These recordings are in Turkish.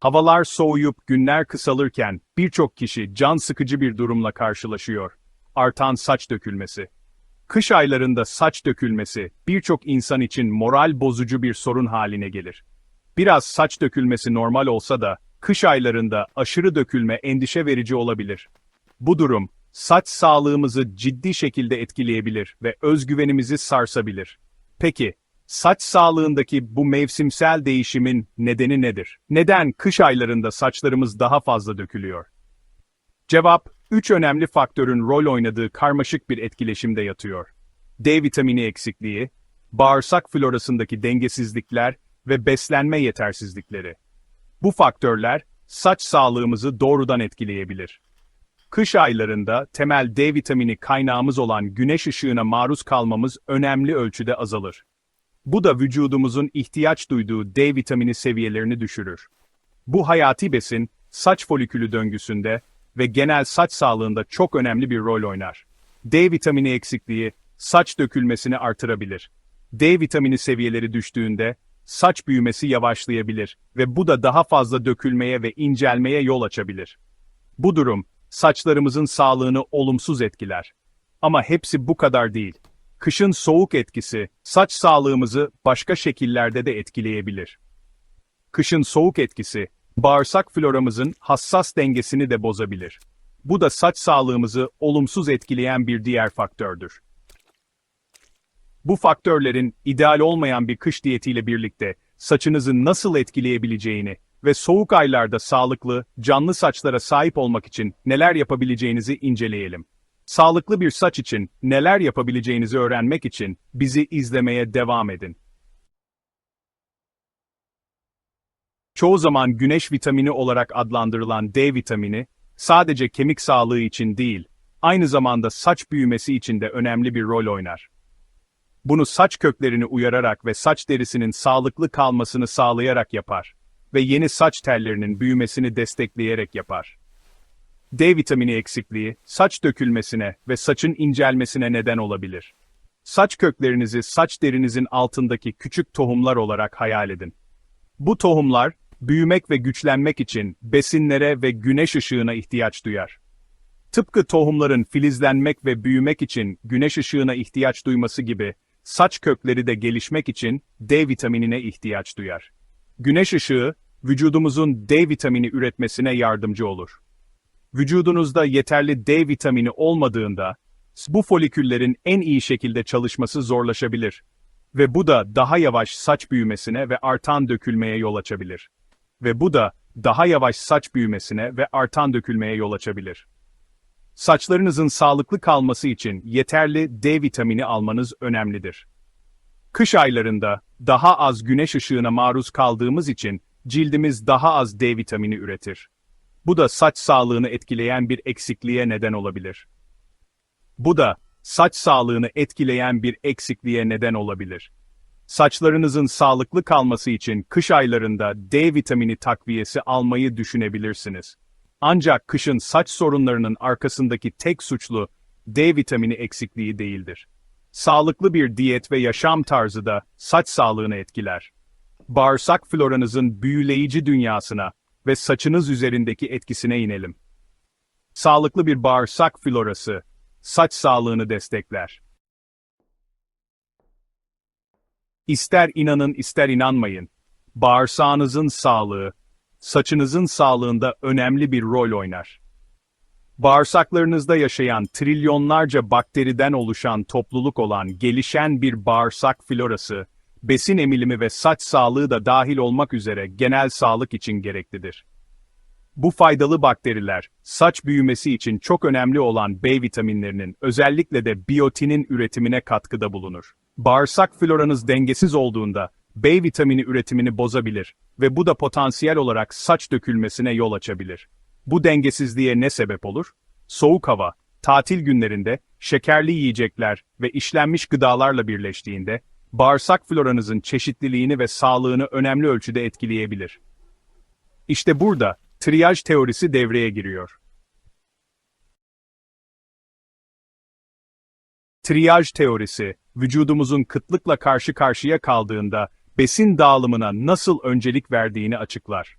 Havalar soğuyup günler kısalırken birçok kişi can sıkıcı bir durumla karşılaşıyor. Artan saç dökülmesi. Kış aylarında saç dökülmesi birçok insan için moral bozucu bir sorun haline gelir. Biraz saç dökülmesi normal olsa da kış aylarında aşırı dökülme endişe verici olabilir. Bu durum saç sağlığımızı ciddi şekilde etkileyebilir ve özgüvenimizi sarsabilir. Peki, saç sağlığındaki bu mevsimsel değişimin nedeni nedir? Neden kış aylarında saçlarımız daha fazla dökülüyor? Cevap, üç önemli faktörün rol oynadığı karmaşık bir etkileşimde yatıyor. D vitamini eksikliği, bağırsak florasındaki dengesizlikler ve beslenme yetersizlikleri. Bu faktörler, saç sağlığımızı doğrudan etkileyebilir. Kış aylarında temel D vitamini kaynağımız olan güneş ışığına maruz kalmamız önemli ölçüde azalır. Bu da vücudumuzun ihtiyaç duyduğu D vitamini seviyelerini düşürür. Bu hayati besin, saç folikülü döngüsünde ve genel saç sağlığında çok önemli bir rol oynar. D vitamini eksikliği, saç dökülmesini artırabilir. D vitamini seviyeleri düştüğünde, saç büyümesi yavaşlayabilir ve bu da daha fazla dökülmeye ve incelmeye yol açabilir. Bu durum, saçlarımızın sağlığını olumsuz etkiler. Ama hepsi bu kadar değil. Kışın soğuk etkisi, saç sağlığımızı başka şekillerde de etkileyebilir. Kışın soğuk etkisi, bağırsak floramızın hassas dengesini de bozabilir. Bu da saç sağlığımızı olumsuz etkileyen bir diğer faktördür. Bu faktörlerin ideal olmayan bir kış diyetiyle birlikte saçınızı nasıl etkileyebileceğini ve soğuk aylarda sağlıklı, canlı saçlara sahip olmak için neler yapabileceğinizi inceleyelim. Sağlıklı bir saç için neler yapabileceğinizi öğrenmek için bizi izlemeye devam edin. Çoğu zaman güneş vitamini olarak adlandırılan D vitamini, sadece kemik sağlığı için değil, aynı zamanda saç büyümesi için de önemli bir rol oynar. Bunu saç köklerini uyararak ve saç derisinin sağlıklı kalmasını sağlayarak yapar ve yeni saç tellerinin büyümesini destekleyerek yapar. D vitamini eksikliği, saç dökülmesine ve saçın incelmesine neden olabilir. Saç köklerinizi saç derinizin altındaki küçük tohumlar olarak hayal edin. Bu tohumlar, büyümek ve güçlenmek için besinlere ve güneş ışığına ihtiyaç duyar. Tıpkı tohumların filizlenmek ve büyümek için güneş ışığına ihtiyaç duyması gibi, saç kökleri de gelişmek için D vitaminine ihtiyaç duyar. Güneş ışığı, vücudumuzun D vitamini üretmesine yardımcı olur. Vücudunuzda yeterli D vitamini olmadığında, bu foliküllerin en iyi şekilde çalışması zorlaşabilir. Ve bu da daha yavaş saç büyümesine ve artan dökülmeye yol açabilir. Ve bu da daha yavaş saç büyümesine ve artan dökülmeye yol açabilir. Saçlarınızın sağlıklı kalması için yeterli D vitamini almanız önemlidir. Kış aylarında daha az güneş ışığına maruz kaldığımız için cildimiz daha az D vitamini üretir. Bu da saç sağlığını etkileyen bir eksikliğe neden olabilir. Bu da saç sağlığını etkileyen bir eksikliğe neden olabilir. Saçlarınızın sağlıklı kalması için kış aylarında D vitamini takviyesi almayı düşünebilirsiniz. Ancak kışın saç sorunlarının arkasındaki tek suçlu D vitamini eksikliği değildir. Sağlıklı bir diyet ve yaşam tarzı da saç sağlığını etkiler. Bağırsak floranızın büyüleyici dünyasına ve saçınız üzerindeki etkisine inelim. Sağlıklı bir bağırsak florası, saç sağlığını destekler. İster inanın ister inanmayın, bağırsağınızın sağlığı, saçınızın sağlığında önemli bir rol oynar. Bağırsaklarınızda yaşayan trilyonlarca bakteriden oluşan topluluk olan gelişen bir bağırsak florası, besin emilimi ve saç sağlığı da dahil olmak üzere genel sağlık için gereklidir. Bu faydalı bakteriler, saç büyümesi için çok önemli olan B vitaminlerinin, özellikle de biyotinin üretimine katkıda bulunur. Bağırsak floranız dengesiz olduğunda, B vitamini üretimini bozabilir ve bu da potansiyel olarak saç dökülmesine yol açabilir. Bu dengesizliğe ne sebep olur? Soğuk hava, tatil günlerinde, şekerli yiyecekler ve işlenmiş gıdalarla birleştiğinde, bağırsak floranızın çeşitliliğini ve sağlığını önemli ölçüde etkileyebilir. İşte burada, triyaj teorisi devreye giriyor. Triyaj teorisi, vücudumuzun kıtlıkla karşı karşıya kaldığında besin dağılımına nasıl öncelik verdiğini açıklar.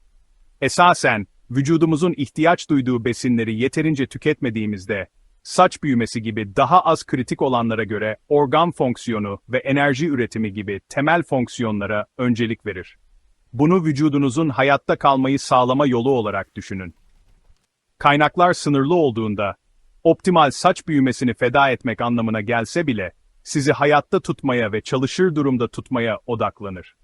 Esasen, vücudumuzun ihtiyaç duyduğu besinleri yeterince tüketmediğimizde, saç büyümesi gibi daha az kritik olanlara göre organ fonksiyonu ve enerji üretimi gibi temel fonksiyonlara öncelik verir. Bunu vücudunuzun hayatta kalmayı sağlama yolu olarak düşünün. Kaynaklar sınırlı olduğunda, optimal saç büyümesini feda etmek anlamına gelse bile, sizi hayatta tutmaya ve çalışır durumda tutmaya odaklanır.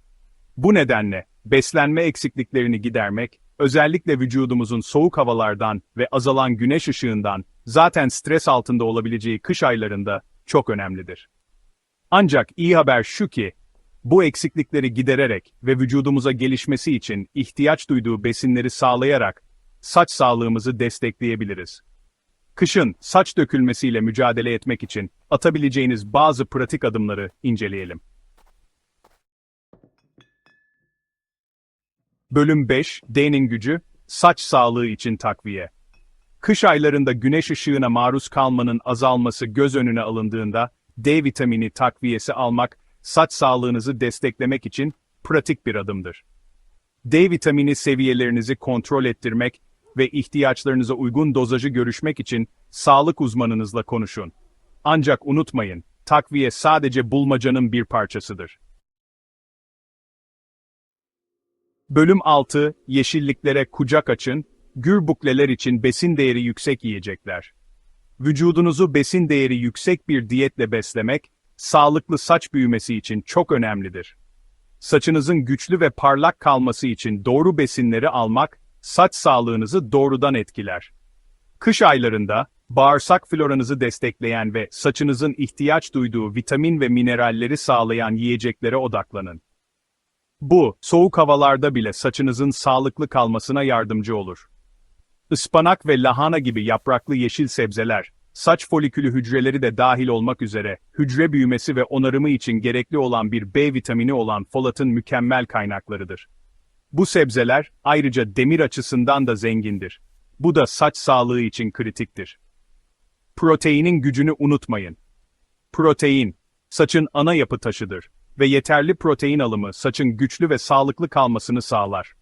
Bu nedenle, beslenme eksikliklerini gidermek, özellikle vücudumuzun soğuk havalardan ve azalan güneş ışığından, zaten stres altında olabileceği kış aylarında çok önemlidir. Ancak iyi haber şu ki, bu eksiklikleri gidererek ve vücudumuza gelişmesi için ihtiyaç duyduğu besinleri sağlayarak, saç sağlığımızı destekleyebiliriz. Kışın saç dökülmesiyle mücadele etmek için atabileceğiniz bazı pratik adımları inceleyelim. Bölüm 5, D'nin gücü, saç sağlığı için takviye. Kış aylarında güneş ışığına maruz kalmanın azalması göz önüne alındığında, D vitamini takviyesi almak, saç sağlığınızı desteklemek için pratik bir adımdır. D vitamini seviyelerinizi kontrol ettirmek ve ihtiyaçlarınıza uygun dozajı görüşmek için sağlık uzmanınızla konuşun. Ancak unutmayın, takviye sadece bulmacanın bir parçasıdır. Bölüm 6, yeşilliklere kucak açın, gür bukleler için besin değeri yüksek yiyecekler. Vücudunuzu besin değeri yüksek bir diyetle beslemek, sağlıklı saç büyümesi için çok önemlidir. Saçınızın güçlü ve parlak kalması için doğru besinleri almak, saç sağlığınızı doğrudan etkiler. Kış aylarında, bağırsak floranızı destekleyen ve saçınızın ihtiyaç duyduğu vitamin ve mineralleri sağlayan yiyeceklere odaklanın. Bu, soğuk havalarda bile saçınızın sağlıklı kalmasına yardımcı olur. Ispanak ve lahana gibi yapraklı yeşil sebzeler, saç folikülü hücreleri de dahil olmak üzere, hücre büyümesi ve onarımı için gerekli olan bir B vitamini olan folatın mükemmel kaynaklarıdır. Bu sebzeler, ayrıca demir açısından da zengindir. Bu da saç sağlığı için kritiktir. Proteinin gücünü unutmayın. Protein, saçın ana yapı taşıdır ve yeterli protein alımı saçın güçlü ve sağlıklı kalmasını sağlar.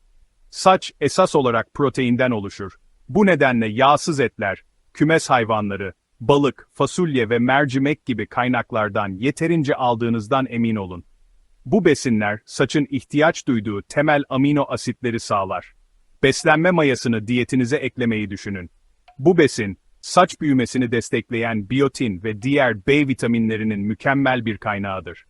Saç esas olarak proteinden oluşur. Bu nedenle yağsız etler, kümes hayvanları, balık, fasulye ve mercimek gibi kaynaklardan yeterince aldığınızdan emin olun. Bu besinler saçın ihtiyaç duyduğu temel amino asitleri sağlar. Beslenme mayasını diyetinize eklemeyi düşünün. Bu besin, saç büyümesini destekleyen biyotin ve diğer B vitaminlerinin mükemmel bir kaynağıdır.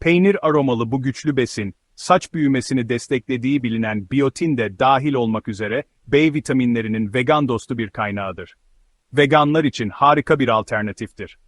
Peynir aromalı bu güçlü besin, saç büyümesini desteklediği bilinen biyotin de dahil olmak üzere B vitaminlerinin vegan dostu bir kaynağıdır. Veganlar için harika bir alternatiftir.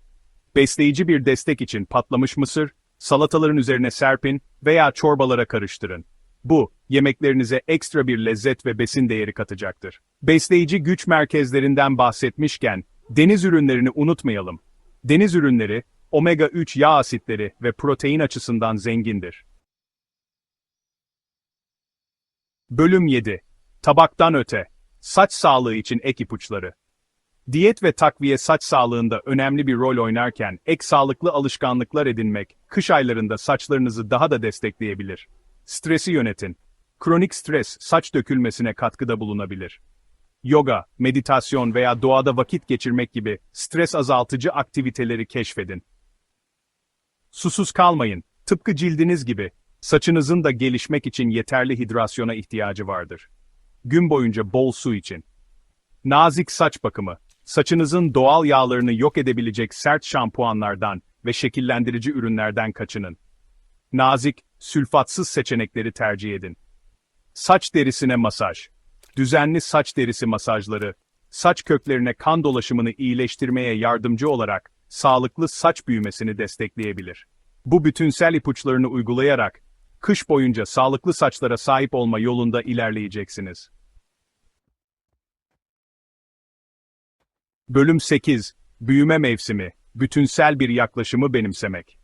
Besleyici bir destek için patlamış mısır, salataların üzerine serpin veya çorbalara karıştırın. Bu, yemeklerinize ekstra bir lezzet ve besin değeri katacaktır. Besleyici güç merkezlerinden bahsetmişken, deniz ürünlerini unutmayalım. Deniz ürünleri, omega-3 yağ asitleri ve protein açısından zengindir. Bölüm 7. Tabaktan öte. Saç sağlığı için ek ipuçları. Diyet ve takviye saç sağlığında önemli bir rol oynarken ek sağlıklı alışkanlıklar edinmek, kış aylarında saçlarınızı daha da destekleyebilir. Stresi yönetin. Kronik stres saç dökülmesine katkıda bulunabilir. Yoga, meditasyon veya doğada vakit geçirmek gibi stres azaltıcı aktiviteleri keşfedin. Susuz kalmayın. Tıpkı cildiniz gibi, saçınızın da gelişmek için yeterli hidrasyona ihtiyacı vardır. Gün boyunca bol su için. Nazik saç bakımı, saçınızın doğal yağlarını yok edebilecek sert şampuanlardan ve şekillendirici ürünlerden kaçının. Nazik, sülfatsız seçenekleri tercih edin. Saç derisine masaj. Düzenli saç derisi masajları, saç köklerine kan dolaşımını iyileştirmeye yardımcı olarak sağlıklı saç büyümesini destekleyebilir. Bu bütünsel ipuçlarını uygulayarak, kış boyunca sağlıklı saçlara sahip olma yolunda ilerleyeceksiniz. Bölüm 8, Büyüme Mevsimi, bütünsel bir yaklaşımı benimsemek.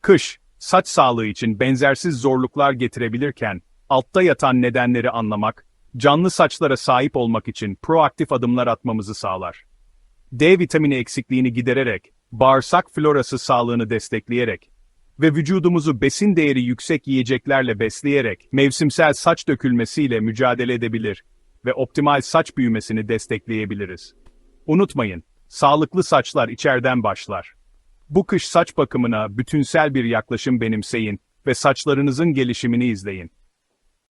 Kış, saç sağlığı için benzersiz zorluklar getirebilirken, altta yatan nedenleri anlamak, canlı saçlara sahip olmak için proaktif adımlar atmamızı sağlar. D vitamini eksikliğini gidererek, bağırsak florası sağlığını destekleyerek, ve vücudumuzu besin değeri yüksek yiyeceklerle besleyerek mevsimsel saç dökülmesiyle mücadele edebilir ve optimal saç büyümesini destekleyebiliriz. Unutmayın, sağlıklı saçlar içeriden başlar. Bu kış saç bakımına bütünsel bir yaklaşım benimseyin ve saçlarınızın gelişimini izleyin.